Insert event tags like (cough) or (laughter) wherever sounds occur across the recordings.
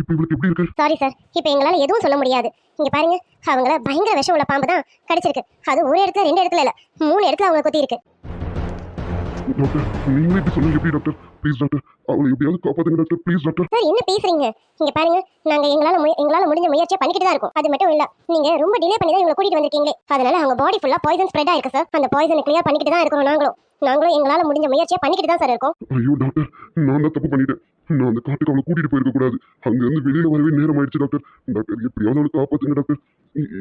இப்ப இவளுக்கு எப்படி இருக்கு? சாரி சார் இப்போ எங்களால் எதுவும் சொல்ல முடியாது. இங்கே பாருங்க. அவங்கள பயங்கர விஷம் உள்ள பாம்பு தான் கடிச்சிருக்கு. அது ஒரு இடத்துல ரெண்டு இடத்துல இல்லை. மூணு இடத்துல அவங்க குத்தி இருக்கு டாக்டர் நீங்களே இப்படி சொன்னா எப்படி டாக்டர் ப்ளீஸ் டாக்டர் அவளை எப்படியாவது காப்பாத்துங்க டாக்டர் ப்ளீஸ் டாக்டர் சார் என்ன பேசுறீங்க? இங்க பாருங்க நாங்க எங்களால எங்களால முடிஞ்ச முயற்சியை பண்ணிக்கிட்டு தான் இருக்கோம். அது மட்டும் இல்ல நீங்க ரொம்ப டிலே பண்ணி தான் இவங்களை கூட்டிட்டு வந்திருக்கீங்களே. அதனால அவங்க பாடி ஃபுல்லா பாய்சன் ஸ்ப்ரெட் ஆயிருக்கு சார் அந்த பாய்சனை கிளியர் பண்ணிக்கிட்டு தான் இருக்கோம் நாங்களும். நாங்களும் எங்களால முடிஞ்ச முயற்சியை பண்ணிக்கிட்டு தான் சார் இருக்கோம். ஐயோ டாக்டர் நான் தான் தப்பு பண்ணிட்டேன். நான் அந்த காட்டுக்கு அவளை கூட்டிட்டு போயிருக்க கூடாது. அங்க இருந்து வெளியில வரவே நேரம் ஆயிடுச்சு டாக்டர் டாக்டர் எப்படியாவது அவளை காப்பாத்துங்க டாக்டர்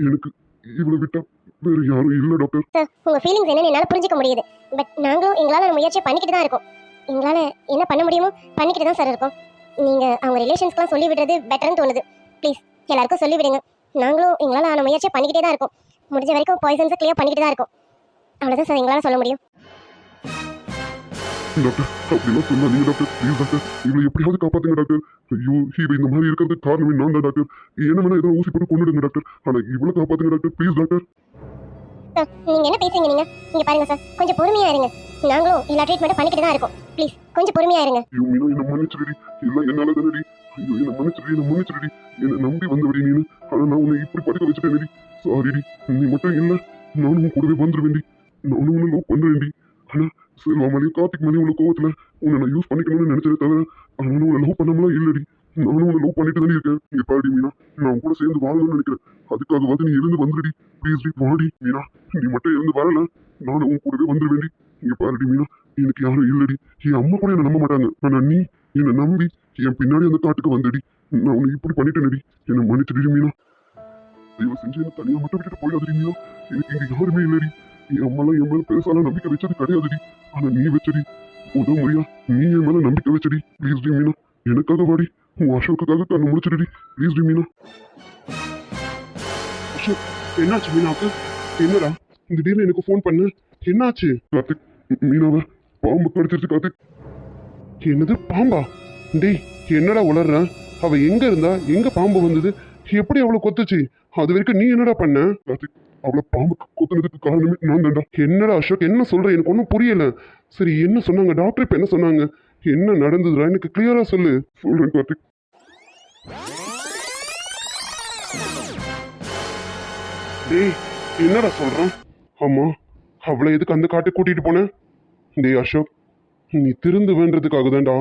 எனக்கு இவளை விட்டா வேற யாரும் இல்ல டாக்டர் சார் உங்க ஃபீலிங்ஸ் என்னன்னு என்னால புரிஞ்சுக்க முடியுது. பட் நாங்களும் எங்களால முயற்சியை பண்ணிக்கிட்டு தான் இருக்கோம். எங்களால என்ன பண்ண முடியுமோ பண்ணிக்கிட்டு தான் சார் இருக்கோம். நீங்க அவங்க ரிலேஷன்ஸ்க்குலாம் சொல்லி விடுறது பெட்டர்னு தோணுது. ப்ளீஸ் எல்லாருக்கும் சொல்லி விடுங்க. நாங்களும் எங்களால ஆன முயற்சியை பண்ணிக்கிட்டே தான் இருக்கோம். முடிஞ்ச வரைக்கும் பாய்சன்ஸை கிளியர் பண்ணிக்கிட்டு தான் இருக்கோம். அவ்வளோதான் சார் எங்களால் சொல்ல முடியும். டாக்டர் அப்படிலாம் சொல்லாதீங்க டாக்டர். ப்ளீஸ் டாக்டர் இவளை எப்படியாவது காப்பாத்துங்க டாக்டர். ஐயோ இவ இந்த மாதிரி இருக்கிறதுக்கு காரணமே நான் தான் டாக்டர். என்ன வேணா ஏதோ ஊசி போட்டு கொண்டுடுங்க டாக்டர். ஆனா இவ்வளவு காப்பாத்துங்க டாக்டர். Please doctor. சார் நீங்க என்ன பேசுறீங்க நீங்க? இங்க பாருங்க சார் கொஞ்சம் பொறுமையா இருங்க. நாங்களும் எல்லா ட்ரீட்மெண்ட்டும் பண்ணிக்கிட்டு தான் இருக்கோம். ப்ளீஸ் கொஞ்சம் பொறுமையா இருங்க ஐயோ மீனா என்ன மன்னிச்சிருடி எல்லாம் என்னால தானடி. ஐயோ என்ன மன்னிச்சிருடி என்ன மன்னிச்சிருடி என்ன நம்பி வந்தவடி நீனு. ஆனா நான் உன்னை இப்படி படுக்க வச்சுட்டேன்டி. சாரிடி நீ மட்டும் இல்ல. நானும் உன் கூடவே வந்துருவேண்டி நானும் உன்னை லவ் பண்றேன்டி. ஆனா செல்வா மேலேயும் கார்த்திக் மேலேயும் உள்ள கோவத்துல உன்னை நான் யூஸ் பண்ணிக்கணும்னு நினைச்சதே தவிர ஆனா நான் உன்னை லவ் பண்ணாமலாம் இல்லடி. நானும் உன்னை லவ் பண்ணிட்டு தானே இருக்கேன். இங்க பாடி மீனா. நான் கூட சேர்ந்து வாழணும்னு நினைக்கிறேன். அதுக்காகவாது நீ எழுந்து வந்துருடி. ப்ளீஸ் டி வாடி மீனா. நீ மட்டும் எழுந்து வரல. நானும் உன் கூடவே வந்துருவேண்டி இங்க பாருடி மீனா. எனக்கு யாரும் இல்லடி. என் அம்மா கூட என்ன நம்ப மாட்டாங்க. ஆனா நீ என்னை நம்பி என் பின்னாடி அந்த காட்டுக்கு வந்தடி. நான் உன்னை இப்படி பண்ணிட்டேனடி. என்னை மன்னிச்சுடி மீனா. தயவு செஞ்சு என்ன தனியா மட்டும் விட்டுட்டு போயிடாதடி மீனா. எனக்கு இங்க யாருமே இல்லடி. என் அம்மாலாம் என் மேல பெருசாலாம் நம்பிக்கை வச்சது கிடையாதுடி. ஆனா நீ வச்சடி. முதல் முறையா நீ என் மேல நம்பிக்கை வச்சடி. ப்ளீஸ் டி மீனா. எனக்காக வாடி. உன் அசோக்குக்காக கண்ணு முடிச்சிடுடி ப்ளீஸ் டி மீனா. அசோக் என்னாச்சு மீனாவுக்கு? என்னடா? திடீர்னு எனக்கு ஃபோன் பண்ணு. என்னாச்சு? கார்த்திக் மீனாவை பாம்பு கடிச்சிருச்சு கார்த்திக். என்னது பாம்பா? டேய் என்னடா உளர்ற? அவ எங்க இருந்தா? எங்க பாம்பு வந்தது? எப்படி அவளை கொத்துச்சு? அது வரைக்கும் நீ என்னடா பண்ண? கார்த்திக் அவளை பாம்பு கொத்துனதுக்கு காரணமே நான் தான்டா என்னடா அசோக் என்ன சொல்ற? எனக்கு ஒன்றும் புரியல. சரி என்ன சொன்னாங்க? டாக்டர் இப்போ என்ன சொன்னாங்க? என்ன நடந்ததுடா? எனக்கு கிளியரா சொல்லு. சொல்றேன் கார்த்திக். டேய் என்னடா சொல்றான்? ஆமா அவளை எதுக்கு அந்த காட்டுக்கு கூட்டிகிட்டு போனேன் டேய் அசோக் நீ திருந்துவேன்றதுக்காக தான்டா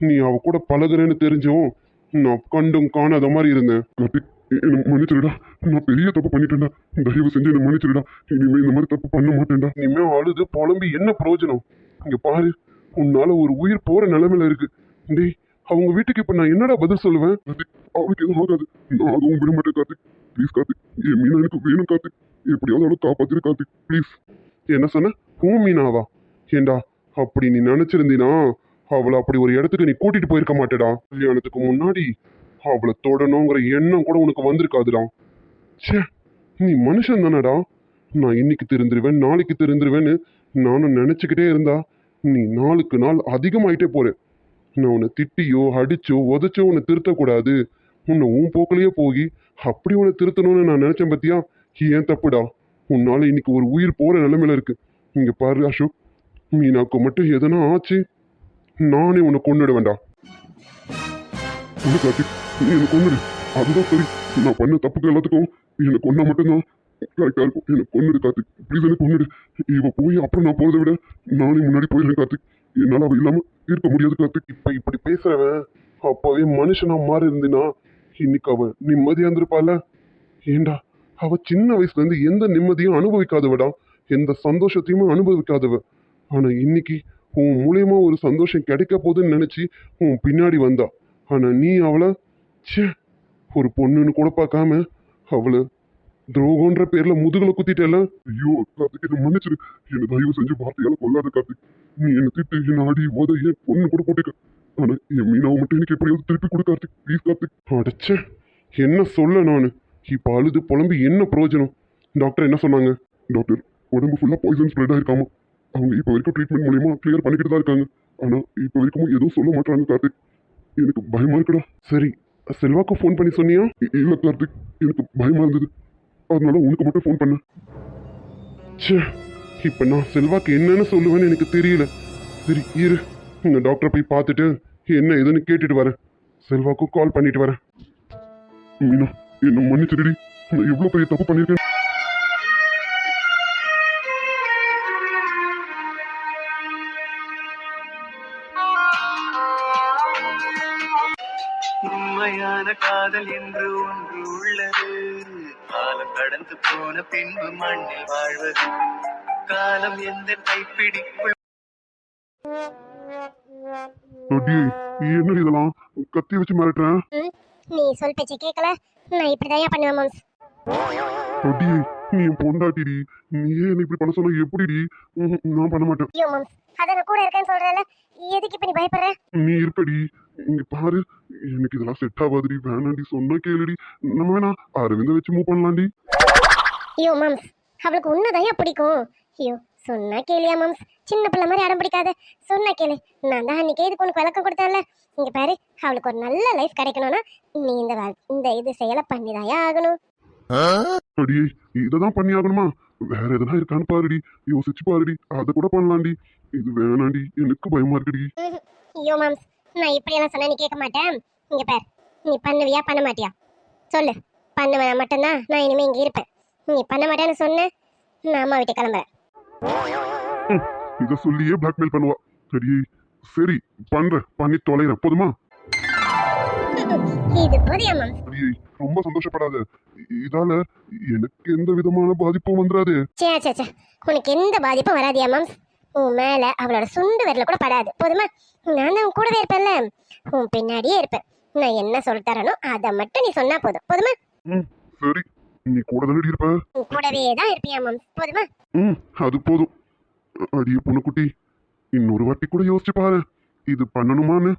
நீ அவ கூட பழகுறேன்னு தெரிஞ்சும் நான் கண்டும் காணாத மாதிரி இருந்தேன். மன்னிச்சிருடா. நான் பெரிய தப்பு பண்ணிட்டேன்டா. தயவு செஞ்சு என்ன மன்னிச்சிருடா. இனிமே இந்த மாதிரி தப்பு பண்ண மாட்டேன்டா. இனிமே அழுது புலம்பி என்ன பிரயோஜனம்? இங்க பாரு உன்னால ஒரு உயிர் போற நிலைமையில இருக்கு. டேய் அவங்க வீட்டுக்கு இப்ப நான் என்னடா பதில் சொல்லுவேன்? கார்த்திக் அவளுக்கு எதுவும் ஆகாது. நான் அதுவும் விட மாட்டேன் கார்த்திக். ப்ளீஸ் கார்த்திக். என் மீனா எனக்கு வேணும் கார்த்திக். எப்படியாவது அவளை காப்பாத்திரு கார்த்திக். ப்ளீஸ் என்ன சொன்ன? ஹூமினாவா ஏண்டா அப்படி நீ நினைச்சிருந்தீனா அவளை அப்படி ஒரு இடத்துக்கு நீ கூட்டிட்டு போயிருக்க மாட்டேடா. கல்யாணத்துக்கு முன்னாடி அவளை தொடணுங்கிற எண்ணம் கூட உனக்கு வந்திருக்காதுடா. ச்சே நீ மனுஷன் தானடா. நான் இன்னைக்கு திருந்துருவேன் நாளைக்கு திருந்துருவேன்னு நானும் நினச்சிக்கிட்டே இருந்தா நீ நாளுக்கு நாள் அதிகமாயிட்டே போற. நான் உன்னை திட்டியோ அடிச்சோ உதைச்சோ உன்னை திருத்தக்கூடாது. உன்னை உன் போக்கிலேயே போய் அப்படி உன்னை திருத்தணும்னு நான் நினைச்சேன் பத்தியா? ஏன் தப்புடா? உன்னால இன்னைக்கு ஒரு உயிர் போகிற நிலைமையில இருக்கு. இங்க பாரு அசோக் மீனாக்கு மட்டும் எதனா ஆச்சு? நானே உன்னை கொண்டுட வேண்டாம் உனக்கு கார்த்திக் நீ என்னை கொண்டுடு அதுதான் சரி. நான் பண்ண தப்புக்கு எல்லாத்துக்கும் என்னை கொண்டா மட்டும்தான். கரெக்டாக இருக்கும். என்னை கொண்டுடு கார்த்திக். ப்ளீஸ் எனக்கு கொண்டுடு இவ போய் அப்புறம் நான் போகிறத விட நானே முன்னாடி போயிடுறேன் கார்த்திக். என்னால் அவள் இல்லாமல் இருக்க முடியாது கார்த்திக். இப்போ இப்படி பேசுகிறவன் அப்போவே மனுஷனா மாறி இருந்தினா இன்னைக்கு அவள் நிம்மதியாக இருந்திருப்பால ஏண்டா? அவ சின்ன வயசுல இருந்து எந்த நிம்மதியும் அனுபவிக்காதவடா. எந்த சந்தோஷத்தையுமே அனுபவிக்காதவ. ஆனா இன்னைக்கு உன் மூலியமா ஒரு சந்தோஷம் கிடைக்க போகுதுன்னு நினைச்சு உன் பின்னாடி வந்தா. ஆனா நீ அவளை சே ஒரு பொண்ணுன்னு கூட பார்க்காம அவளை துரோகன்ற பேர்ல முதுகுல குத்திட்டேல. ஐயோ கார்த்திக் என்ன மன்னிச்சிரு. என்னை தயவு செஞ்சு வார்த்தையால கொல்லாத கார்த்திக். நீ என்ன திட்டு என்ன அடி ஓத ஏன் பொண்ணு கூட போட்டுக்க. ஆனா என் மீனாவை மட்டும் எனக்கு எப்படியாவது திருப்பி கொடு கார்த்திக். ப்ளீஸ் கார்த்திக். அடைச்சே என்ன சொல்ல நான்? இப்போ அழுது புலம்பி என்ன பிரயோஜனம்? டாக்டர் என்ன சொன்னாங்க? டாக்டர் உடம்பு ஃபுல்லாக பாய்சன் ஸ்ப்ரெட் ஆயிருக்காமா? அவங்க இப்போ வரைக்கும் ட்ரீட்மெண்ட் மூலியமாக கிளியர் பண்ணிக்கிட்டு தான் இருக்காங்க. ஆனால் இப்போ வரைக்கும் எதுவும் சொல்ல மாட்டாங்க கார்த்திக். எனக்கு பயமாக இருக்குடா. சரி செல்வாக்கு ஃபோன் பண்ணி சொன்னியா? இல்லை கார்த்திக் எனக்கு பயமாக இருந்தது. அதனால உனக்கு மட்டும் ஃபோன் பண்ணேன். ச்சே இப்போ நான் செல்வாக்கு என்னன்னு சொல்லுவேன்னு எனக்கு தெரியல. சரி இரு. இந்த டாக்டரை போய் பார்த்துட்டு என்ன ஏதுன்னு கேட்டுட்டு வரேன். செல்வாக்கும் கால் பண்ணிட்டு வரேன். மீனா என்ன மன்னிச்சிடுடி. நான் எவ்வளோ பெரிய தப்பு பண்ணியிருக்கேன். உண்மையான காதல் என்று ஒன்று உள்ளது. காலம் கடந்து போன பின்பு மண்ணில் வாழ்வது. காலம் எந்த கைப்பிடிக்குள் என்னடி இதெல்லாம்? கத்தி வச்சு மிரட்டுறேன் நீ சொல் பேச்சு கேட்கல? நான் இப்படிதான் பண்ணுவேன் மாம்ஸ். அடி நீ என் பொண்டாட்டிடி. நீ ஏன் இப்படி பண்ண சொன்ன? எப்படிடி? நான் பண்ண மாட்டேன். ஐயோ மாம்ஸ். அதான் கூட இருக்கேன்னு சொல்றேன்ல. எதுக்கு இப்ப நீ பயப்படுற? நீ இருப்படி. இங்க பாரு. எனக்கு இதெல்லாம் செட் ஆகாதுடி. வேணாண்டி சொன்னா கேளுடி. நம்ம வேணா அரவிந்த வச்சு மூவ் பண்ணலாம்டி. ஐயோ மாம்ஸ். அவளுக்கு உன்னதையா பிடிக்கும். ஐயோ சொன்னா கேளியா மாம்ஸ். சின்ன பிள்ளை மாதிரி அடம் பிடிக்காத. சொன்னா கேளு. நான் தான் அன்னைக்கே இதுக்கு உனக்கு விளக்கம் கொடுத்தேன்ல. இங்க பாரு அவளுக்கு ஒரு நல்ல லைஃப் கிடைக்கணும்னா நீ இந்த வேலை இந்த இது செயலை பண்ணிதாயா ஆகணும். அடியே இததான் பண்ணி ஆகணுமா வேற எதனா இருக்கான்னு பாருடி. யோசிச்சு பாருடி. அதை கூட பண்ணலாம்டி. இது வேணாண்டி எனக்கு பயமா இருக்குடி. ம்ஹும். ஐயோ மாம்ஸ். நான் இப்படியெல்லாம் சொன்னா நீ கேட்க மாட்டேன். இங்க பாரு. நீ பண்ணுவியா பண்ண மாட்டியா? சொல்லு. பண்ணுவேன் மட்டும்தான். நான் இனிமே இங்க இருப்பேன். நீ பண்ண மாட்டேன்னு சொன்ன நான் அம்மா வீட்டுக்கு கிளம்புறேன். இத சொல்லியே பிளாக்மெயில் பண்ணுவா. சரி சரி பண்றேன். பண்ணி தொலைறேன். போதுமா? ரொம்ப சந்தோஷப்படாத. இதால எனக்கு எந்த விதமான பாதிப்பும் சே உனக்கு எந்த பாதிப்பும் வராதியா மாம்ஸ் உன் மேல அவளோட சுண்டு விரல கூட படாது. போதுமா? நான் உன் கூடவே இருப்பேன்ல. உன் பின்னாடியே இருப்பேன். நான் என்ன சொல்ல தரனோ அதை மட்டும் நீ சொன்னா போதும். போதுமா? சரி. நீ கூட இருப்ப கூடவே தான் இருப்பியா மாம்ஸ்? போதுமா? ம் அது போதும். அடியே பொண்ணுக்குட்டி இன்னொரு வாட்டி கூட யோசிச்சு பாரு. இது பண்ணணுமான்னு?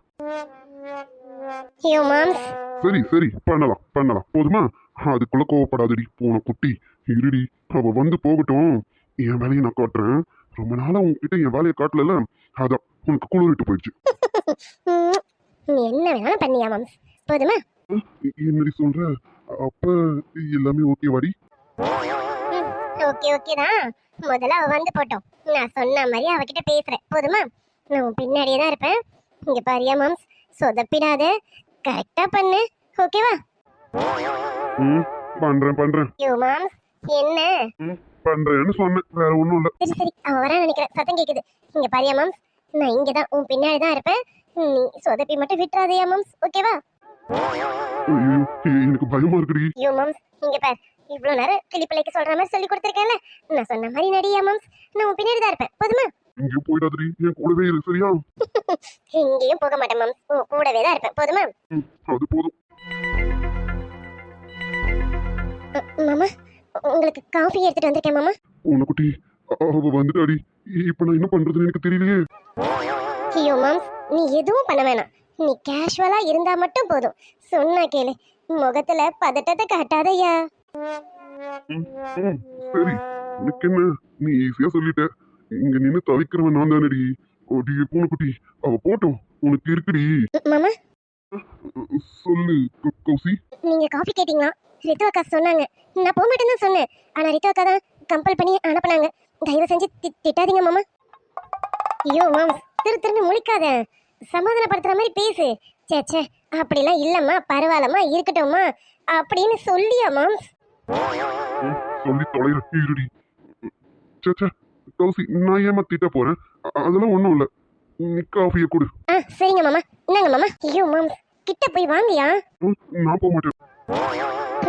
ஐயோ மாம்ஸ். சரி சரி பண்ணலாம் பண்ணலாம். போதுமா? அதுக்குள்ள கோவப்படாதடி போன குட்டி. இருடி அவ வந்து போகட்டும். என் வேலையை நான் காட்டுறேன். ரொம்ப நாளா உன்கிட்ட என் வேலையை காட்டல அதான் உனக்கு குளிரிட்டு போயிடுச்சு. (laughs) என்ன வேணாலும் பண்ணியா மாம்ஸ்? போதுமா? என்னடி சொல்ற? அப்ப எல்லாமே ஓகே வாடி. ஓகே ஓகே தான். முதல்ல அவ வந்து போட்டோம். நான் சொன்ன மாதிரி அவகிட்ட பேசுறேன். போதுமா? நான் பின்னாடியே தான் இருப்பேன். இங்க பாரியா மாம்ஸ். சொதப்பிடாத. கரெக்டா பண்ணு. ஓகேவா ம் பண்றேன் பண்றேன். ஐயோ மாம்ஸ். என்ன? ம் பண்றேன்னு சொன்னேன். வேற ஒண்ணும் இல்ல. சரி சரி. அவன் வர நினைக்கிறேன். சத்தம் கேக்குது. இங்க பாரியா மாம்ஸ். நான் இங்க தான் உன் பின்னாடி தான் இருப்பேன். நீ சொதப்பி மட்டும் விட்டுறாதயா மாம்ஸ். ஓகேவா எனக்கு பயமா இருக்குடி. ஐயோ மாம்ஸ் இங்க பார். இவ்வளவு நேரம் கிளிப்பிள்ளைக்கு சொல்ற மாதிரி சொல்லி கொடுத்துருக்கேன்ல. நான் சொன்ன மாதிரி நடியா மாம்ஸ். நான் உன் பின்னாடி தான் இருப்பேன். போதுமா? இங்கேயும் போயிடாதடி. என் கூடவே இரு சரியா? (laughs) எங்கேயும் போக மாட்டேன் மாம்ஸ். உன் கூடவே தான் இருப்பேன். போதுமா? அது போதும். மாமா உங்களுக்கு காஃபி எடுத்துட்டு வந்திருக்கேன் மாமா. உனக்குட்டி அவ வந்துட்டாடி. இப்ப நான் என்ன பண்றதுன்னு எனக்கு தெரியலையே. ஐயோ மாம்ஸ் நீ எதுவும் பண்ண வேணாம். நீ கேஷுவலா இருந்தா மட்டும் போதும். சொன்னா கேளு. முகத்துல பதட்டத்தை ம், சரி. உனக்கு என்ன? நீ ஈஸியா சொல்லிட்ட. இங்க நின்னு தவிக்கிறவன் நான் தானடி. ஓடி பூனைக்குட்டி. அவ போட்டோம். உனக்கு இருக்குடி. மாமா? சொல்லு கௌசி. நீங்க காஃபி கேட்டீங்களா? ரித்து அக்கா சொன்னாங்க. நான் போக மாட்டேன்னு சொன்னேன். ஆனா ரித்து அக்கா தான் கம்பல் பண்ணி அனுப்புனாங்க. தயவு செஞ்சு திட்டாதீங்க மாமா. ஐயோ மாம்ஸ் திரு திருன்னு முழிக்காத. சமாதானப்படுத்துற மாதிரி பேசு. சே சே அப்படிலாம் இல்லம்மா பரவாயில்லம்மா இருக்கட்டும்மா அப்படின்னு சொல்லியா மாம்ஸ்? சொல்லி தொலைற இருடி. சே சே கௌசி நான் ஏமா திட்ட போறேன்? அதெல்லாம் ஒண்ணும் இல்ல. நீ காஃபியை கொடு. ஆ சரிங்க மாமா. இந்தாங்க மாமா. ஐயோ மாம்ஸ் கிட்ட போய் வாங்கியா? நான் போக மாட்டேன்.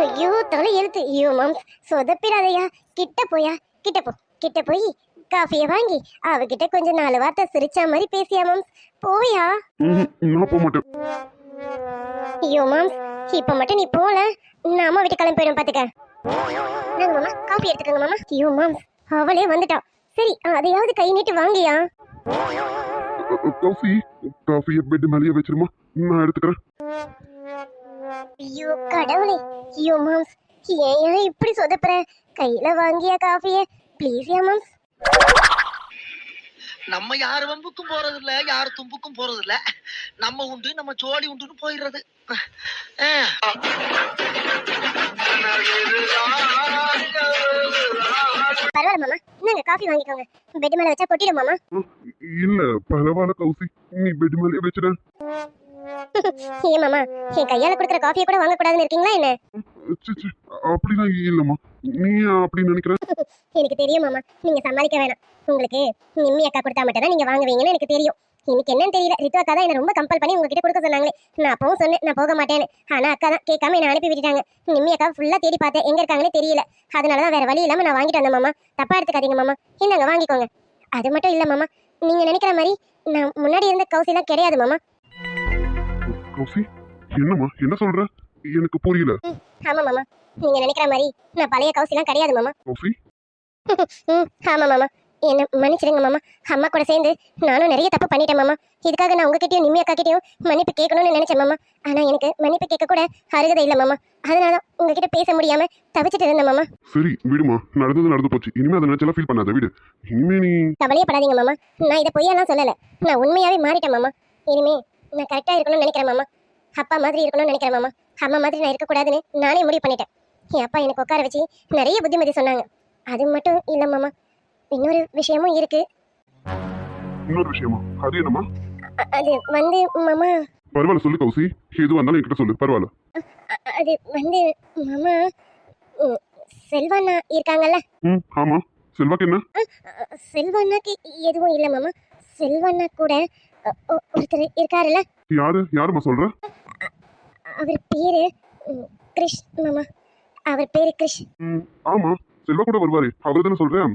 ஐயோ தலை எழுத்து. ஐயோ மாம்ஸ் சொதப்பிடாதயா. கிட்ட போயா? கிட்ட போ கிட்ட போய் காஃபியை வாங்கி அவகிட்ட கொஞ்சம் நாலு வார்த்தை சிரிச்சா மாதிரி பேசியா மாம்ஸ்? போயா நான் போக மாட்டேன். ஐயோ மாம்ஸ். இப்ப மட்டும் நீ போல. நான் அம்மா வீட்டு கிளம்பி போயிடும் பாத்துக்க. நாங்க மாமா. காஃபி எடுத்துக்கோங்க மாமா. ஐயோ மாம்ஸ். அவளே வந்துட்டா. சரி அதையாவது கை நீட்டு வாங்கியா? கௌசி காஃபியை பெட் மேலேயே வச்சிருமா? நான் எடுத்துக்கிறேன். ஐயோ கடவுளே. ஐயோ மாம்ஸ். ஏன் இப்படி சொதப்புற? கையில வாங்கியா காஃபிய? ப்ளீஸ் யா மாம்ஸ்? நம்ம யார் வம்புக்கும் போறது இல்ல யார் தும்புக்கும் போறது இல்ல நம்ம உண்டு நம்ம ஜோடி உண்டுன்னு போயிடுறது. பரவாயில்ல மாமா. இந்தாங்க காஃபி வாங்கிக்கோங்க. பெட் மேல வச்சா கொட்டிடும் மாமா. இல்ல பரவாயில்ல கௌசி. நீ பெட் மேலே வச்சிட. ஏன் மாமா என் கையால கொடுக்குற காஃபியை கூட வாங்க கூடாதுன்னு இருக்கீங்களா என்ன? அப்படிலாம் இல்லம்மா. நீ அப்படி நினைக்கிற? (laughs) எனக்கு தெரியும் மாமா. நீங்க சமாளிக்க வேணாம். உங்களுக்கு நிம்மி அக்கா கொடுத்தா மட்டும் தான் நீங்க வாங்குவீங்கன்னு எனக்கு தெரியும். இன்னைக்கு என்னன்னு தெரியல. ரித்து அக்கா தான் என்ன ரொம்ப கம்பல் பண்ணி உங்ககிட்ட கொடுக்க சொன்னாங்களே. நான் அப்பவும் சொன்னேன் நான் போக மாட்டேன்னு. ஆனா அக்கா தான் கேட்காம என்ன அனுப்பி விட்டுட்டாங்க. நிம்மி அக்கா ஃபுல்லா தேடி பார்த்தேன். எங்க இருக்காங்கன்னு தெரியல. அதனால தான் வேற வழி இல்லாம நான் வாங்கிட்டு வந்தேன் மாமா. தப்பா எடுத்துக்காதீங்க மாமா. இந்தாங்க வாங்கிக்கோங்க. அது மட்டும் இல்ல மாமா. நீங்க நினைக்கிற மாதிரி நான் முன்னாடி இருந்த கௌசிலாம் கிடையாது மாமா. கௌசி என்னம்மா? என்ன சொல்ற? எனக்கு புரியல. ஆமா மாமா. நீங்க நினைக்கிற மாதிரி நான் பழைய கௌசிலாம் கிடையாது மாமா. ம் ஆமா மாமா. என்ன மன்னிச்சிடுங்க மாமா. அம்மா கூட சேர்ந்து நானும் நிறைய தப்பு பண்ணிட்டேன் மாமா. இதுக்காக நான் உங்ககிட்டயும் நிம்மி அக்கா கிட்டயும் மன்னிப்பு கேட்கணும்னு நினைச்சேன் மாமா. ஆனா எனக்கு மன்னிப்பு கேட்க கூட அருகதை இல்லை மாமா. அதனால தான் உங்ககிட்ட பேச முடியாம தவிச்சிட்டு இருந்தேன் மாமா. சரி விடுமா. நடந்தது நடந்து போச்சு. இனிமே அதை நினைச்செல்லாம் ஃபீல் பண்ணாத விடு. இனிமே நீ கவலையப்படாதீங்க மாமா. நான் இதை பொய்யெல்லாம் சொல்லல. நான் உண்மையாவே மாறிட்டேன் மாமா. இனிமே நான் கரெக்டா இருக்கணும்னு நினைக்கிறேன் மாமா. அப்பா மாதிரி இருக்கணும்னு நினைக்கிறேன் மாமா. அம்மா மாதிரி நான் இருக்கக்கூடாதுன்னு நானே முடிவு பண்ணிட்டேன். என் அப்பா எனக்கு உட்கார வச்சு நிறைய புத்திமதி சொன்னாங்க. அது மட்டும் இல்லை மாமா. இன்னொரு விஷயமும் இருக்கு. இன்னொரு விஷயமா? அது என்னம்மா? அ- அது வந்து மாமா. பரவாயில்ல சொல்லு கௌசி. எதுவாக இருந்தாலும் என்கிட்ட சொல்லு. பரவாயில்ல. அது வந்து மாமா செல்வண்ணா இருக்காங்கல்ல. ம் ஆமா. செல்வாக்கு என்ன? செல்வண்ணாக்கு எதுவும் இல்லை மாமா. செல்வண்ணா கூட ஒருத்தர் இருக்காருல்ல. யாரு? யாரும்மா சொல்ற? அவர் பேரு கிரிஷ் மாமா. அவர் பேரு கிரிஷ். ஆமா செல்வா கூட வருவாரு. அவர் தானே சொல்றேன்.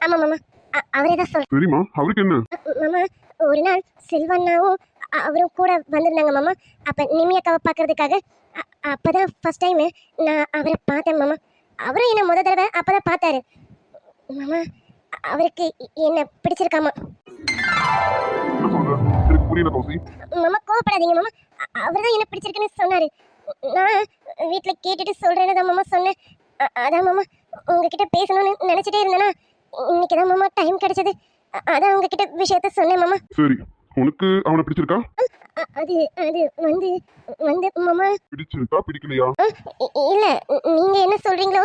ஆமா மாமா. அவரே தான் சொல் சரிம்மா அவருக்கு என்ன? மாமா ஒரு நாள் செல்வண்ணாவும் அவரும் கூட வந்திருந்தாங்க மாமா. அப்ப பார்க்கறதுக்காக அ- அப்பதான் ஃபர்ஸ்ட் டைம் நான் அவரை பார்த்தேன் மாமா. அவரும் என்ன முத தடவை அப்பதான் பார்த்தாரு. மாமா அவருக்கு என்ன பிடிச்சிருக்காமா? மாமா கோவப்படாதீங்க மாமா. அவர் தான் என்ன பிடிச்சிருக்குன்னு சொன்னாரு. நான் வீட்டில் கேட்டுட்டு சொல்றேன்னு தான் மாமா சொன்னேன். அதான் மாமா உங்ககிட்ட பேசணும்னு நினைச்சிட்டே இருந்தேனா இன்னைக்கு தான் மாமா டைம் கிடைச்சது. அதான் உங்ககிட்ட விஷயத்த சொன்னேன் மாமா. சரி உனக்கு அவனை பிடிச்சிருக்கா? அது அது வந்து வந்து மாமா. பிடிச்சிருக்கா பிடிக்கலையா? இல்ல நீங்க என்ன சொல்றீங்களோ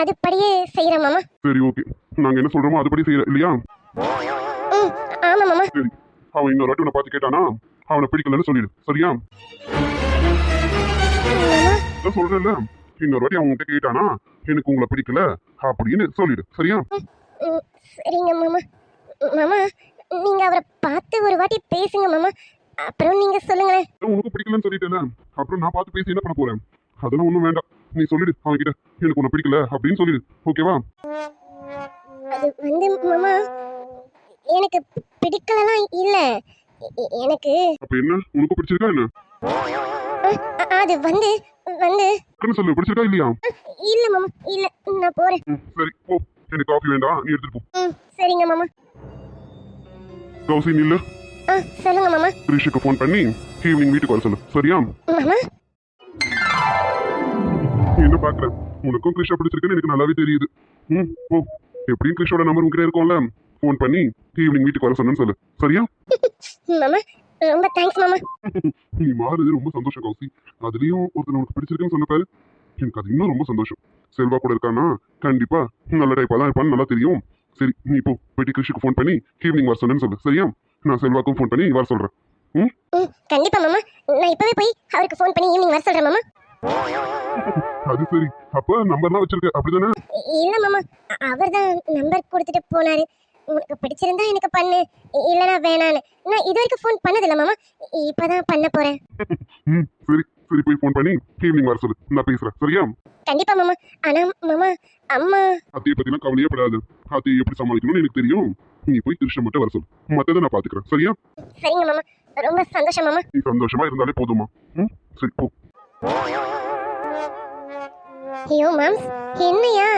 அதுபடியே செய்யறேன் மாமா. சரி ஓகே. நாங்க என்ன சொல்றோமோ அதுபடி செய்யற இல்லையா? ஆமா மாமா. சரி அவன் இன்னொரு வாட்டி உன்னை பார்த்து கேட்டானா அவனை பிடிக்கலன்னு சொல்லிடு. சரியா? நான் சொல்றேன்ல. இன்னொரு வாட்டி உன்கிட்ட கேட்டானா எனக்கு உங்களை பிடிக்கல அப்படின்னு சொல்லிடு. சரியா? சரிங்க மாமா. மாமா நீங்க அவரை பார்த்து ஒரு வாட்டி பேசுங்க மாமா. அப்புறம் நீங்க சொல்லுங்களேன். உனக்கு பிடிக்கலன்னு சொல்லிட்டேல அப்புறம் நான் பார்த்து பேசி என்ன பண்ண போறேன்? அதெல்லாம் ஒண்ணும் வேண்டாம். நீ சொல்லிடு அவன்கிட்ட. எனக்கு உன்னை பிடிக்கல அப்படின்னு சொல்லிடு. ஓகேவா? அது வந்து மாமா எனக்கு பிடிக்கலலாம் இல்ல. எனக்கு அப்ப என்ன? உனக்கு பிடிச்சிருக்கா என்ன? அது வந்து வந்து டக்குன்னு சொல்லு பிடிச்சிருக்கா இல்லையா? இல்ல மாமா. இல்ல நான் போறேன். சரி போ. எனக்கு காஃபி வேண்டாம். நீ எடுத்துட்டு போ. சரிங்க மாமா. கௌசி நில்லு. சொல்லுங்க மாமா. கிரீஷுக்கு ஃபோன் பண்ணி ஈவினிங் வீட்டுக்கு வர சொல்லு. சரியா? மாமா. என்ன பாக்குற? உனக்கும் கிருஷ்ணா பிடிச்சிருக்குன்னு எனக்கு நல்லாவே தெரியுது. ம் ஓ எப்படியும் கிருஷ்ணோட நம்பர் உங்ககிட்ட இருக்கும்ல. ஃபோன் பண்ணி ஈவினிங் வீட்டுக்கு வர சொன்னேன்னு சொல்லு. சரியா? (laughs) மாமா ரொம்ப தேங்க்ஸ் மாமா. (laughs) நீ மாறுது ரொம்ப சந்தோஷம் கௌசி. அதுலயும் ஒருத்தர் உனக்கு பிடிச்சிருக்குன்னு சொன்ன பாரு. எனக்கு அது இன்னும் ரொம்ப சந்தோஷம். செல்வா கூட இருக்கானா? கண்டிப்பா. நல்ல டைப்பா தான் இருப்பான்னு நல்லா தெரியும். சரி நீ இப்போ போயிட்டு கிருஷிக்கு ஃபோன் பண்ணி ஈவினிங் வர சொன்னேன்னு சொல்லு. சரியா? நான் செல்வாக்கும் ஃபோன் பண்ணி வர சொல்றேன். ம்? கண்டிப்பா மாமா. நான் இப்பவே போய் அவருக்கு ஃபோன் பண்ணி ஈவினிங் வர சொல்றேன் மாமா. (laughs) அது சரி. அப்ப நம்பர்லாம் வச்சிருக்க. அப்படிதானே? இல்ல மாமா. அவர் தான் நம்பர் கொடுத்துட்டு போனாரு. உனக்கு பிடிச்சிருந்தா எனக்கு பண்ணு. இல்லனா வேணான்னு. நான் இது வரைக்கும் ஃபோன் பண்ணதில்ல மாமா. இப்பதான் பண்ண போறேன். (laughs) ம் சரி. சரி போய் ஃபோன் பண்ணி ஈவினிங் வர சொல்லு. நான் பேசுறேன். சரியா? கண்டிப்பா மாமா. ஆனா மாமா அம்மா. அத்தையை பத்தினா கவலையே படாது. அத்தையை எப்படி சமாளிக்கணும்னு எனக்கு தெரியும். நீ போய் கிருஷ்ணன் மட்டும் வர சொல்லு. மத்ததை நான் பாத்துக்கிறேன். சரியா? சரிங்க மாமா. ரொம்ப சந்தோஷம் மாமா. நீ சந்தோஷமா இருந்தாலே போதுமா ம் சரி போ. ஐயோ மாம்ஸ். என்னையா?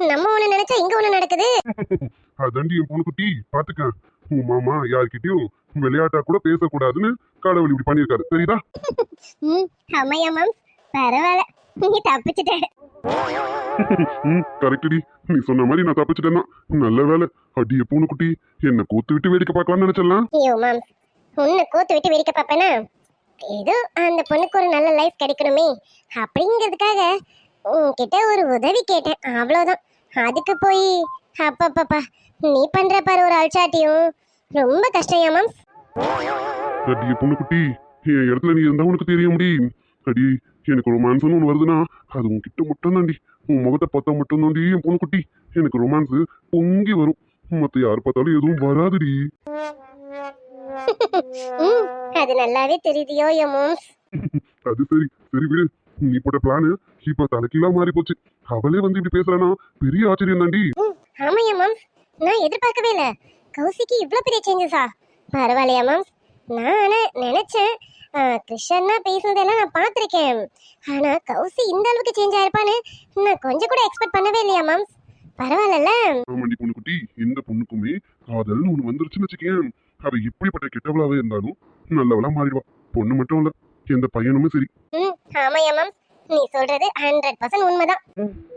நம்ம ஒண்ணு நினைச்சா இங்க ஒண்ணு நடக்குது. (laughs) அதாண்டி என் பொண்ணுக்குட்டி பாத்துக்க. உன் மாமா யார்கிட்டயும் விளையாட்டா கூட பேசக்கூடாதுன்னு கடவுள் இப்படி பண்ணியிருக்காரு. தெரியுதா? (laughs) ம் ஆமாயா மாம்ஸ் பரவாயில்ல. நீ தப்பிச்சிட்ட. ம் கரெக்டடி நீ சொன்ன மாதிரி நான் தப்பிச்சிட்டேன் நல்ல வேலை அடிய பூனைக்குட்டி என்ன கூத்து விட்டு வேடிக்கை பார்க்கலாம்னு நினைச்சலாம் ஐயோ மாம்ஸ் உன்னை கோத்து விட்டு வெடிக்க பார்ப்பேனா? ஏதோ அந்த பொண்ணுக்கு ஒரு நல்ல லைஃப் கிடைக்கணுமே. அப்படிங்கிறதுக்காக உன்கிட்ட ஒரு உதவி கேட்டேன். அவ்வளோதான் அதுக்கு போய் அப்பப்பப்பா நீ பண்ற பாரு ஒரு அல்சாட்டியும். ரொம்ப கஷ்டம் ஏன் மாம்ஸ் அடியே பொண்ணுக்குட்டி என் இடத்துல நீ இருந்தா உனக்கு தெரிய முடியும். அடி எனக்கு ரொமான்ஸ்னு ஒன்று வருதுன்னா அது உன்கிட்ட மட்டும் தாண்டி. உன் முகத்தை பார்த்தா மட்டும் தாண்டி என் பொண்ணுக்குட்டி எனக்கு ரொமான்ஸ் பொங்கி வரும். மத்த யார் பார்த்தாலும் எதுவும் வராதுடி. அது நல்லாவே தெரியுதியோ என் மாம்ஸ் அது சரி சரி விடு. நீ போட்ட பிளானு இப்ப தலைக்கீழா மாறி போச்சு அவளே வந்து இப்படி பேசுறானா? பெரிய ஆச்சரியம் தாண்டி. ஆமா என் மாம்ஸ் நான் எதிர்பார்க்கவே இல்லை. கௌசிக்கு இவ்வளோ பெரிய சேஞ்சஸா பரவாயில்லையா மாம்ஸ் நான் ஆனா நினைச்சேன். ஆ, கிருஷ்ணன்னா பேசுனதெல்லாம் நான் பார்த்துருக்கேன். ஆனா கௌசி இந்த அளவுக்கு சேஞ்ச் ஆயிருப்பான்னு நான் கொஞ்சம் கூட எக்ஸ்பெக்ட் பண்ணவே இல்லையா மாம்ஸ் பரவாயில்லல்ல. ஆமாண்டி பொண்ணுக்குட்டி எந்த பொண்ணுக்குமே காதல்னு ஒண்ணு வந்துருச்சுன்னு வச்சுக்கேன். அவ எப்படிப்பட்ட கெட்டவளாவே இருந்தாலும் நல்லவளா மாறிடுவா. பொண்ணு மட்டும் இல்ல எந்த பையனுமே சரி. ம் ஆமாயா மாம்ஸ் நீ சொல்றது ஹண்ட்ரட் பர்சன்ட் உண்மைதான்.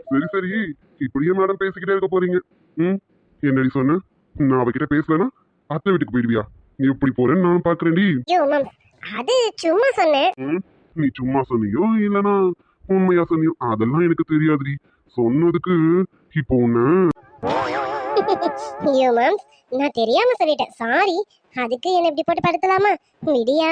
சரி சரி. இப்படியே மேடம் பேசிக்கிட்டே இருக்க போறீங்க. ம்? என்னடி சொன்ன? நான் அவகிட்ட பேசலனா அத்தை வீட்டுக்கு போயிடுவியா? நீ எப்படி போறேன்னு நான் பாக்குறேன்டி. அது சும்மா சொன்னேன். நீ சும்மா சொன்னியோ இல்லனா உண்மையா சொன்னியோ? அதெல்லாம் எனக்கு தெரியாதுடி. சொன்னதுக்கு இப்போ உன்ன (laughs) ஐயோ மாம்ஸ் நான் தெரியாம சொல்லிட்டேன். சாரி அதுக்கு என்ன இப்படி போட்டு படுத்தலாமா? விடியா.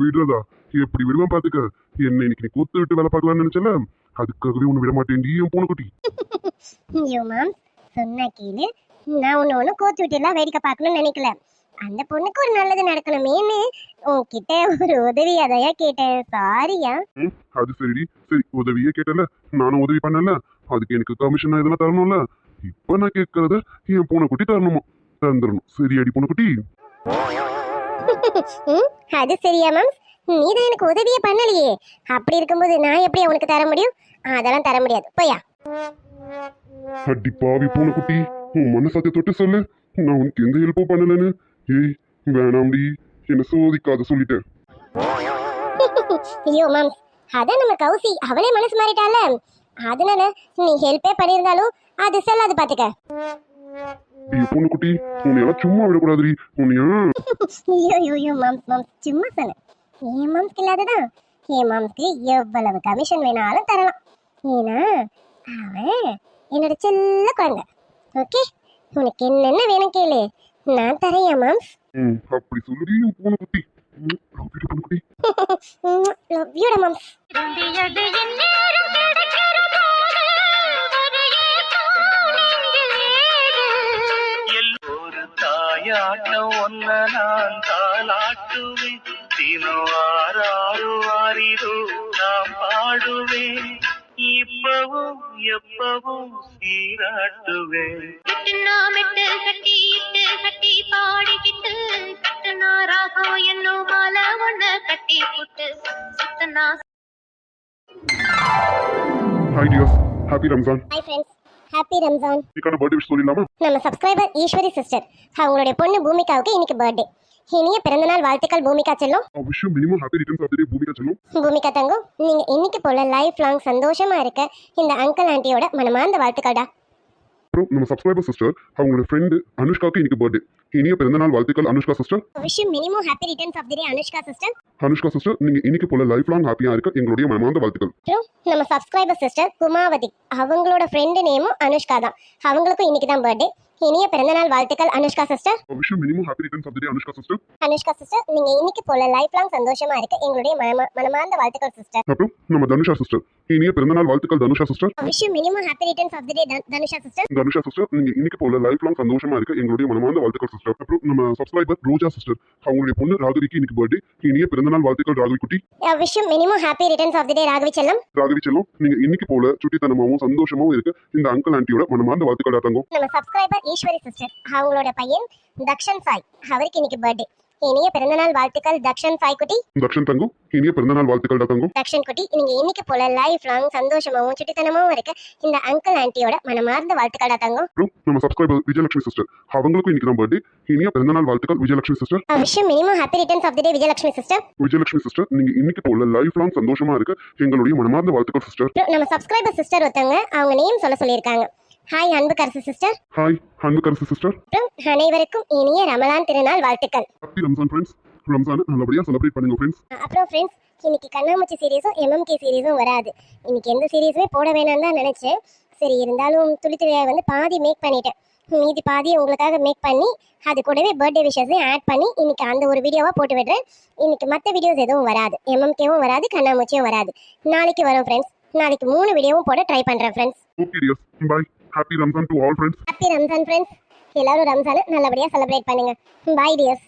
விடுறதா? எப்படி விடுவேன் பாத்துக்க. என்ன இன்னைக்கு நீ கூத்து விட்டு வேலை பார்க்கலாம்னு நினைச்சல அதுக்காகவே உன்னை விட மாட்டேன்டி என் பூனைக்குட்டி. (laughs) ஐயோ மாம்ஸ் சொன்ன கேளு. நான் ஒன்று ஒன்று கோத்து விட்டுலாம் வேடிக்கை பார்க்கணும்னு நினைக்கல. அந்த பொண்ணுக்கு ஒரு நல்லது நடக்கணுமேன்னு உன்கிட்ட ஒரு உதவி அதையா கேட்டேன். சாரியா அது சரிடி. சரி உதவியே கேட்டல. நானும் உதவி பண்ணல. அதுக்கு எனக்கு கமிஷன் எதனா தரணும்ல. இப்ப நான் கேட்கறத என் பூனைக்குட்டி தரணுமா? தந்துடணும் சரி அடி பூனைக்குட்டி அது சரியா மாம்ஸ் நீ தான் எனக்கு உதவியே பண்ணலையே. அப்படி இருக்கும்போது நான் எப்படி உனக்கு தர முடியும்? அதெல்லாம் தர முடியாது. போயா அடி பாவி பூனைக்குட்டி உன் மனசாத்தை தொட்டு சொல்லு. நான் உனக்கு எந்த ஹெல்ப்பும் பண்ணலன்னு. ஏய் வேணாம்டி. என்ன சோதிக்காத சொல்லிட்டேன். (laughs) ஐயோ மாம்ஸ் அதான் நம்ம கௌசி. அவளே மனசு மாறிட்டால அதனால நீ ஹெல்ப்பே பண்ணியிருந்தாலும் அது செல்லாது பாத்துக்க. ஐயோ பூனைக்குட்டி உன்னையெல்லாம் சும்மா விடக்கூடாதுடி. உன்னையா. ஐயோ ஐயோ ஐயோ மாம்ஸ் மாம்ஸ் சும்மா சொன்னேன் என் மாம்ஸ்க்கு இல்லாததான் என் மாம்ஸ்க்கு எவ்வளவு கமிஷன் வேணாலும் தரலாம். ஏன்னா அவன் என்னோட செல்ல குழந்தை. ஓகே? உனக்கு என்னென்ன வேணும் கேளு. நான் என் மாம்ஸ். அப்படி சொல்லுடி உன் அப்படி பூனைக்குட்டி லவ் மாம்ஸ். தாயாட்டம் ஒன்ன நான் தாளாட்டுவேன். தினம் ஆறாறு நான் பாடுவேன். இப்பவும் எப்பவும் சீராட்டுவேன். கட்டுனா மெட்டு கட்டி இட்டு கட்டி பாடிக்கிட்டு கட்டுனா ராகம் என்னும் மாலை ஒண்ணு கட்டி புட்டு சுத்தனா hi dears happy Ramzan hi friends happy Ramzan இன்னைக்கான பர்த்டே விஷ் சொல்லிடலாமா? நம்ம சப்ஸ்கிரைபர் ஈஸ்வரி சிஸ்டர் அவங்களுடைய பொண்ணு பூமிகாவுக்கு இன்னைக்கு பர்த்டே இனிய பிறந்தநாள் வாழ்த்துக்கள் பூமிகா செல்லும் விஷயம் minimum happy returns of the Bhoomika செல்லும் பூமிகா தங்கம் நீங்க இன்னைக்கு போல லைஃப் லாங் சந்தோஷமா இருக்க இந்த அங்கிள் ஆண்டியோட மனமார்ந்த வாழ்த்துக்கள்டா. அப்புறம் நம்ம சப்ஸ்கிரைபர் சிஸ்டர் அவங்களோட ஃப்ரெண்டு அனுஷ்காக்கு இன்னைக்கு பர்த்டே இனிய பிறந்தநாள் வாழ்த்துக்கள் Anushka sister wish minimum happy returns of the day Anushka sister Anushka sister நீங்க இன்னைக்கு போல லைஃப் லாங் ஹாப்பியா இருக்க எங்களுடைய மனமார்ந்த வாழ்த்துக்கள். நம்ம சப்ஸ்கிரைபர் சிஸ்டர் குமாவதி அவங்களோட ஃப்ரெண்டு நேமும் அனுஷ்கா தான். அவங்களுக்கும் இன்னைக்கு தான் பர்த்டே இனிய பிறந்தநாள் வாழ்த்துக்கள் அனுஷ்கா சிஸ்டர் விஷயம் minimum happy returns of the day Anushka sister Anushka sister நீங்க இன்னைக்கு போல லைஃப் லாங் சந்தோஷமா இருக்க எங்களுடைய மனமா- மனமார்ந்த வாழ்த்துக்கள் சிஸ்டர் அப்புறம் நம்ம தனுஷா சிஸ்டர் இனிய பிறந்தநாள் வாழ்த்துக்கள் Dhanusha sister wish minimum happy returns of the day Dhanusha sister Dhanusha sister நீங்க இன்னைக்கு போல லைஃப் லாங் சந்தோஷமா இருக்க எங்களுடைய மனமார்ந்த வாழ்த்துக்கள் சிஸ்டர் அப்புறம் நம்ம சப்ஸ்கிரைபர் ரோஜா சிஸ்டர் அவங்களுடைய பொண்ணு ராகவிக்கு இன்னைக்கு பர்த்டே இனிய பிறந்தநாள் வாழ்த்துக்கள் ராகவி குட்டி wish minimum happy returns of the day Raghavi செல்லம். ராகவி செல்லம் நீங்க இன்னைக்கு போல சுட்டித்தனமாவும் சந்தோஷமாவும் இருக்க இந்த அங்கிள் ஆண்டியோட மனமார்ந்த வாழ்த்துக்கள் தங்கம் நம்ம சப்ஸ்கிரைபர் ஈஸ்வரி சிஸ்டர் அவங்களோட பையன் தக்ஷன் சாய். அவருக்கு இன்னைக்கு பர்த்டே இனிய பிறந்தநாள் வாழ்த்துக்கள் தக்ஷன் சாய் குட்டி. தக்ஷன் தங்கம் இனிய பிறந்தநாள் வாழ்த்துக்கள் தங்கம் தக்ஷன் குட்டி நீங்க இன்னைக்கு போல லைஃப் லாங் சந்தோஷமாவும் சுட்டித்தனமாவும் இருக்க இந்த அங்கிள் ஆண்டியோட மனமார்ந்த வாழ்த்துக்கள் தங்கம் நம்ம சப்ஸ்கிரைபர் விஜயலட்சுமி சிஸ்டர் அவங்களுக்கும் இன்னைக்கு தான் பர்த்டே இனிய பிறந்தநாள் வாழ்த்துக்கள் விஜயலட்சுமி சிஸ்டர் விஷயம் minimum happy returns of the day Vijayalakshmi sister Vijayalakshmi sister நீங்க இன்னைக்கு போல லைஃப் லாங் சந்தோஷமா இருக்க எங்களுடைய மனமார்ந்த வாழ்த்துக்கள் சிஸ்டர் நம்ம சப்ஸ்கிரைபர் சிஸ்டர் ஒருத்தவங்க அவங்க நேம் சொல்ல சொல்லியிருக்காங்க. ஹாய் அன்பு கரசு சிஸ்டர் ஹாய் அன்பு கரசு சிஸ்டர் அனைவருக்கும் இனிய ரமலான் திருநாள் வாழ்த்துக்கள். ஹாப்பி ரம்ஜான் ஃப்ரெண்ட்ஸ் ரம்ஜான் நல்லபடியா செலிப்ரேட் பண்ணுங்க ஃப்ரெண்ட்ஸ் அப்புறம் ஃப்ரெண்ட்ஸ் இன்னைக்கு கண்ணாமூச்சி சீரிஸும் எம்எம்கே சீரிஸும் வராது. இன்னைக்கு எந்த சீரிஸுமே போட வேணாம்னு தான் நினைச்சேன். சரி இருந்தாலும் துளி துளியாக வந்து பாதி மேக் பண்ணிட்டேன். மீதி பாதியை உங்களுக்காக மேக் பண்ணி அது கூடவே பர்த்டே விஷஸையும் ஆட் பண்ணி இன்னைக்கு அந்த ஒரு வீடியோவாக போட்டு விடுறேன். இன்னைக்கு மற்ற வீடியோஸ் எதுவும் வராது. எம்எம்கேவும் வராது கண்ணாமூச்சியும் வராது. நாளைக்கு வரும் ஃப்ரெண்ட்ஸ் நாளைக்கு மூணு வீடியோவும் போட ட்ரை பண்ணுறேன் friends happy Ramzan to all friends happy Ramzan friends எல்லாரும் ரம்ஜான் நல்லபடியா செலிப்ரேட் பண்ணுங்க. By tears